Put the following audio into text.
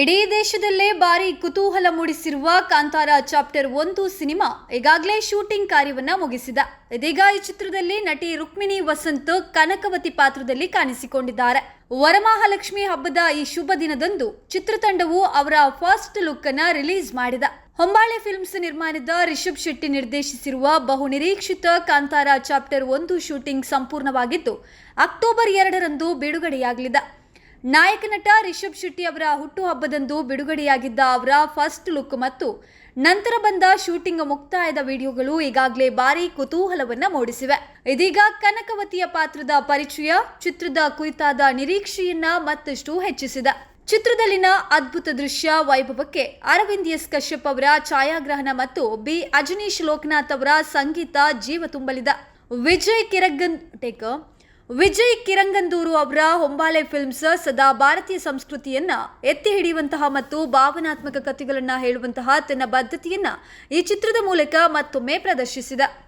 ಇಡೀ ದೇಶದಲ್ಲೇ ಭಾರಿ ಕುತೂಹಲ ಮೂಡಿಸಿರುವ ಕಾಂತಾರ ಚಾಪ್ಟರ್ ಒಂದು ಸಿನಿಮಾ ಈಗಾಗಲೇ ಶೂಟಿಂಗ್ ಕಾರ್ಯವನ್ನ ಮುಗಿಸಿದ. ಇದೀಗ ಈ ಚಿತ್ರದಲ್ಲಿ ನಟಿ ರುಕ್ಮಿಣಿ ವಸಂತ್ ಕನಕವತಿ ಪಾತ್ರದಲ್ಲಿ ಕಾಣಿಸಿಕೊಂಡಿದ್ದಾರೆ. ವರಮಹಾಲಕ್ಷ್ಮಿ ಹಬ್ಬದ ಈ ಶುಭ ದಿನದಂದು ಚಿತ್ರತಂಡವು ಅವರ ಫಸ್ಟ್ ಲುಕ್ ಅನ್ನ ರಿಲೀಸ್ ಮಾಡಿದ. ಹೊಂಬಾಳೆ ಫಿಲ್ಮ್ಸ್ ನಿರ್ಮಾಣದ ರಿಷಬ್ ಶೆಟ್ಟಿ ನಿರ್ದೇಶಿಸಿರುವ ಬಹು ನಿರೀಕ್ಷಿತ ಕಾಂತಾರ ಚಾಪ್ಟರ್ ಒಂದು ಶೂಟಿಂಗ್ ಸಂಪೂರ್ಣವಾಗಿದ್ದು, ಅಕ್ಟೋಬರ್ ಎರಡರಂದು ಬಿಡುಗಡೆಯಾಗಲಿದೆ. ನಾಯಕ ನಟ ರಿಷಬ್ ಶೆಟ್ಟಿ ಅವರ ಹುಟ್ಟುಹಬ್ಬದಂದು ಬಿಡುಗಡೆಯಾಗಿದ್ದ ಅವರ ಫಸ್ಟ್ ಲುಕ್ ಮತ್ತು ನಂತರ ಬಂದ ಶೂಟಿಂಗ್ ಮುಕ್ತಾಯದ ವಿಡಿಯೋಗಳು ಈಗಾಗಲೇ ಭಾರಿ ಕುತೂಹಲವನ್ನ ಮೂಡಿಸಿವೆ. ಇದೀಗ ಕನಕವತಿಯ ಪಾತ್ರದ ಪರಿಚಯ, ಚಿತ್ರದ ಕುರಿತಾದ ನಿರೀಕ್ಷೆಯನ್ನ ಮತ್ತಷ್ಟು ಹೆಚ್ಚಿಸಿದೆ. ಚಿತ್ರದಲ್ಲಿನ ಅದ್ಭುತ ದೃಶ್ಯ, ವೈಭವಕ್ಕೆ ಅರವಿಂದ್ ಎಸ್ ಕಶ್ಯಪ್ ಅವರ ಛಾಯಾಗ್ರಹಣ ಮತ್ತು ಬಿ ಅಜನೀಶ್ ಲೋಕನಾಥ್ ಅವರ ಸಂಗೀತ ಜೀವ ತುಂಬಲಿದೆ ವಿಜಯ್ ಕಿರಗನ್ ಟೇಕ್ ವಿಜಯ್ ಕಿರಂಗಂದೂರು ಅವರ ಹೊಂಬಾಲೆ ಫಿಲ್ಮ್ಸ್ ಸದಾ ಭಾರತೀಯ ಸಂಸ್ಕೃತಿಯನ್ನ ಎತ್ತಿ ಹಿಡಿಯುವಂತಹ ಮತ್ತು ಭಾವನಾತ್ಮಕ ಕಥೆಗಳನ್ನ ಹೇಳುವಂತಹ ತನ್ನ ಬದ್ಧತೆಯನ್ನ ಈ ಚಿತ್ರದ ಮೂಲಕ ಮತ್ತೊಮ್ಮೆ ಪ್ರದರ್ಶಿಸಿದೆ.